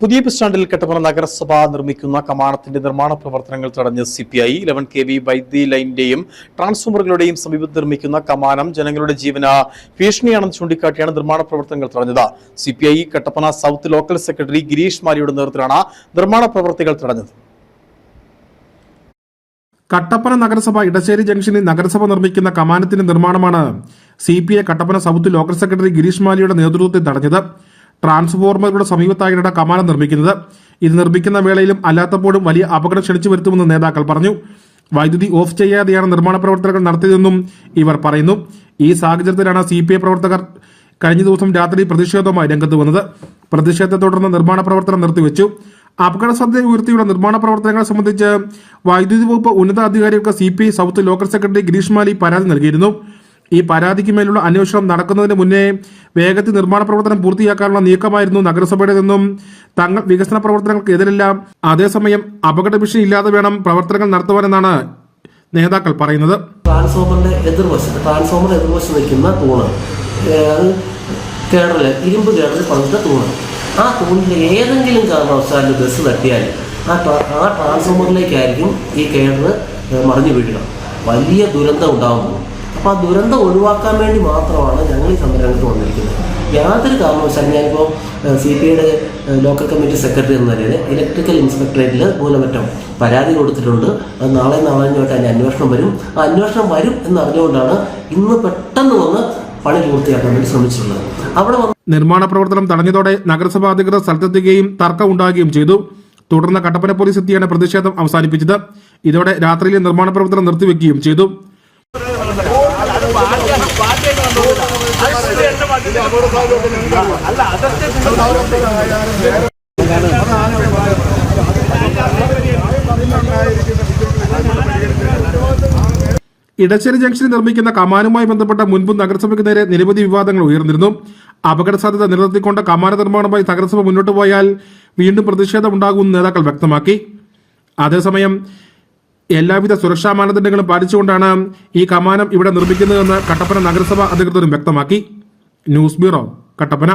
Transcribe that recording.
പുതിയ ബസ് സ്റ്റാൻഡിൽ കട്ടപ്പന നഗരസഭ നിർമ്മിക്കുന്ന കമാനത്തിന്റെ നിർമ്മാണ പ്രവർത്തനങ്ങൾ തടഞ്ഞ് C P I eleven K V വൈദ്യുതി ലൈനിന്റെയും ട്രാൻസ്ഫോമറുകളുടെയും സമീപത്ത് നിർമ്മിക്കുന്ന കമാനം ജനങ്ങളുടെ ജീവന ഭീഷണിയാണെന്ന് ചൂണ്ടിക്കാട്ടിയാണ് നിർമ്മാണ പ്രവർത്തനങ്ങൾ തടഞ്ഞത്. C P I Kattappana south local secretary Girish മാലിയുടെ നേതൃത്വത്തിലാണ് നിർമ്മാണ പ്രവർത്തികൾ തടഞ്ഞത്. കട്ടപ്പന നഗരസഭ ഇടശ്ശേരി ജംഗ്ഷനിൽ നഗരസഭ നിർമ്മിക്കുന്ന കമാനത്തിന്റെ നിർമ്മാണമാണ് C P I Kattappana south local secretary Girish മാലിയുടെ നേതൃത്വത്തിൽ തടഞ്ഞത്. ട്രാൻസ്ഫോർമറുകളുടെ സമീപത്തായിട്ടാണ് കമാനം നിർമ്മിക്കുന്നത്. ഇത് നിർമ്മിക്കുന്ന വേളയിലും അല്ലാത്തപ്പോഴും വലിയ അപകടം ക്ഷണിച്ചു വരുത്തുമെന്ന് നേതാക്കൾ പറഞ്ഞു. വൈദ്യുതി ഓഫ് ചെയ്യാതെയാണ് നിർമ്മാണ പ്രവർത്തനങ്ങൾ നടത്തിയതെന്നും ഇവർ പറയുന്നു. ഈ സാഹചര്യത്തിലാണ് സി പ്രവർത്തകർ കഴിഞ്ഞ ദിവസം രാത്രി പ്രതിഷേധവുമായി രംഗത്ത് വന്നത്. പ്രതിഷേധത്തെ തുടർന്ന് നിർമ്മാണ പ്രവർത്തനം നിർത്തിവെച്ചു. അപകട സാധ്യത ഉയർത്തിയുള്ള നിർമ്മാണ പ്രവർത്തനങ്ങളെ സംബന്ധിച്ച് വൈദ്യുതി വകുപ്പ് ഉന്നതാധികാരികൾക്ക് C P I south local secretary Girish Mali പരാതി നൽകിയിരുന്നു. ഈ പരാതിക്ക് മേലുള്ള അന്വേഷണം നടക്കുന്നതിന് മുന്നേ വേഗത്തിൽ നിർമ്മാണ പ്രവർത്തനം പൂർത്തിയാക്കാനുള്ള നീക്കമായിരുന്നു നഗരസഭയുടേതെന്നും തങ്ങൾ വികസന പ്രവർത്തനങ്ങൾക്ക് എതിരല്ല. അതേസമയം അപകട ഭീഷണി ഇല്ലാതെ വേണം പ്രവർത്തനങ്ങൾ നടത്തുവാനെന്നാണ് നേതാക്കൾ പറയുന്നത്. ട്രാൻസ്ഫോമറിന്റെ എതിർവശത്ത് ട്രാൻസ്ഫോമർ എതിർവശം നിൽക്കുന്ന തൂണ്. കേടൽ ഇരുമ്പ് കേടൽ പണിത തൂണ്. ആ തൂണിൽ ഏതെങ്കിലും കാരണവശാൽ ബസ് തട്ടിയാൽ ആ ആ ട്രാൻസ്ഫോമറിലേക്കായിരിക്കും ഈ കേടൽ മറിഞ്ഞു വീഴുക. വലിയ ദുരന്തം ഉണ്ടാകും പോകും അപ്പോൾ ആ ദുരന്തം ഒഴിവാക്കാൻ വേണ്ടി മാത്രമാണ് ഞങ്ങൾ ഈ സമരരംഗത്ത് വന്നിരിക്കുന്നത്. യാതൊരു കാരണവശാലും ഞാനിപ്പോൾ സി പി ഐയുടെ ലോക്കൽ കമ്മിറ്റി സെക്രട്ടറി എന്ന നിലയിൽ ഇലക്ട്രിക്കൽ ഇൻസ്പെക്ടറേറ്റിൽ മൂലമറ്റം പരാതി കൊടുത്തിട്ടുണ്ട്. അത് നാളെ നാളെഞ്ഞോട്ട് അതിന്റെ അന്വേഷണം വരും. ആ അന്വേഷണം വരും എന്നറിഞ്ഞുകൊണ്ടാണ് ഇന്ന് പെട്ടെന്ന് വന്ന് പണി പൂർത്തിയാക്കാൻ വേണ്ടി ശ്രമിച്ചിട്ടുള്ളത്. അവിടെ നിർമ്മാണ പ്രവർത്തനം തടഞ്ഞതോടെ നഗരസഭാ അധികൃതർ സ്ഥലത്തെത്തുകയും തർക്കം ഉണ്ടാകുകയും ചെയ്തു. തുടർന്ന് കട്ടപ്പന പോലീസ് എത്തിയാണ് പ്രതിഷേധം അവസാനിപ്പിച്ചത്. ഇതോടെ രാത്രിയിലെ നിർമ്മാണ പ്രവർത്തനം നിർത്തിവെക്കുകയും ചെയ്തു. ഇടശ്ശേരി ജംഗ്ഷനിൽ നിർമ്മിക്കുന്ന കമാനുമായി ബന്ധപ്പെട്ട മുൻപ് നഗരസഭയ്ക്ക് നേരെ നിരവധി വിവാദങ്ങൾ ഉയർന്നിരുന്നു. അപകട സാധ്യത നിലനിർത്തിക്കൊണ്ട് കമാന നിർമ്മാണമായി നഗരസഭ മുന്നോട്ട് പോയാൽ വീണ്ടും പ്രതിഷേധം ഉണ്ടാകുമെന്ന് നേതാക്കൾ വ്യക്തമാക്കി. അതേസമയം എല്ലാവിധ സുരക്ഷാ മാനദണ്ഡങ്ങളും പാലിച്ചുകൊണ്ടാണ് ഈ കമാനം ഇവിടെ നിർമ്മിക്കുന്നതെന്ന് കട്ടപ്പന നഗരസഭ അധികൃതരും വ്യക്തമാക്കി. News bureau Kattappana.